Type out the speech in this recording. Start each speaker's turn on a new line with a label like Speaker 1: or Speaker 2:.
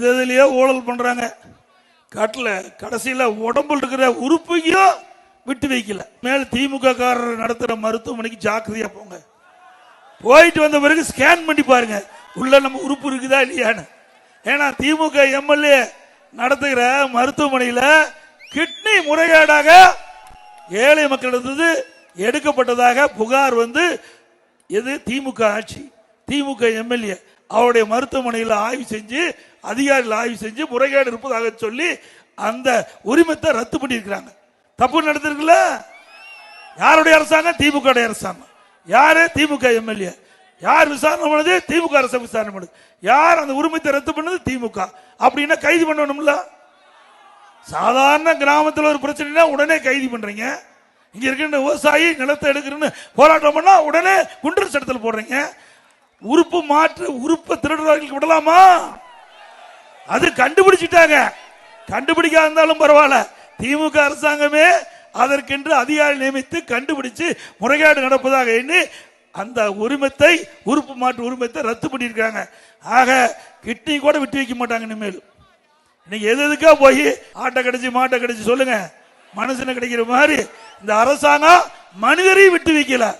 Speaker 1: இது ஊழல் பண்றாங்க. காட்டில் கடைசியில் உடம்புல இருக்கிற உறுப்பையும் விட்டு வைக்கல. மேல திமுக காரர் நடத்துகிற மருத்துவமனைக்கு ஜாக்கிரதையா போங்க. போயிட்டு வந்த பிறகு ஸ்கேன் பண்ணி பாருங்க. உள்ள நம்ம உறுப்பு இருக்குதா இல்லையான்னு. ஏன்னா திமுக எம்எல்ஏ நடத்துகிற மருத்துவமனையில் கிட்னி முறைகேடாக ஏழை மக்களிடத்து எடுக்கப்பட்டதாக புகார் வந்து எது? திமுக ஆட்சி. திமுக எம்எல்ஏ அவருடைய மருத்துவமனையில் ஆய்வு செஞ்சு அதிகாரிகள் ஆய்வு செஞ்சு முறைகேடு இருப்பதாக சொல்லி அந்த உரிமத்தை ரத்து பண்ணியிருக்கிறாங்க. தப்பு நடந்திருக்குல்ல? யாருடைய அரசாங்கம்? திமுக அரசாங்கம். யாரு? திமுக எம்எல்ஏ. யார் விசாரணை பண்ணது? திமுக அரசு விசாரணை பண்ணுது. யார் அந்த உரிமத்தை ரத்து பண்ணது? திமுக. அப்படின்னா கைது பண்ணணும்ல? சாதாரண கிராமத்தில் ஒரு பிரச்சனைனா உடனே கைது பண்றீங்க. இங்க இருக்கின்ற விவசாயி நிலத்தை எடுக்கிறேன்னு போராட்டம் பண்ணா உடனே குண்டர் சட்டத்தில் போடுறீங்க. உறுப்பு மாற்று உறுப்பை திருடுறவர்களுக்கு விடலாமா? அது கண்டுபிடிச்சிட்டாங்க. கண்டுபிடிக்காத இருந்தாலும் பரவாயில்ல. திமுக அரசாங்கமே அதற்கென்று அதிகாரி நியமித்து கண்டுபிடிச்சு முறைகேடு நடப்பதாக எண்ணி அந்த உரிமத்தை உறுப்பு மாற்று உரிமத்தை ரத்து பண்ணியிருக்காங்க. ஆக கிட்னி கூட விட்டு வைக்க மாட்டாங்க இனிமேல். இன்னைக்கு எது எதுக்கா போய் ஆட்டை கிடைச்சி மாட்டை கிடைச்சி சொல்லுங்க. மனுஷனை கிடைக்கிற மாதிரி இந்த அரசாங்கம் மனிதரையும் விட்டு வைக்கல.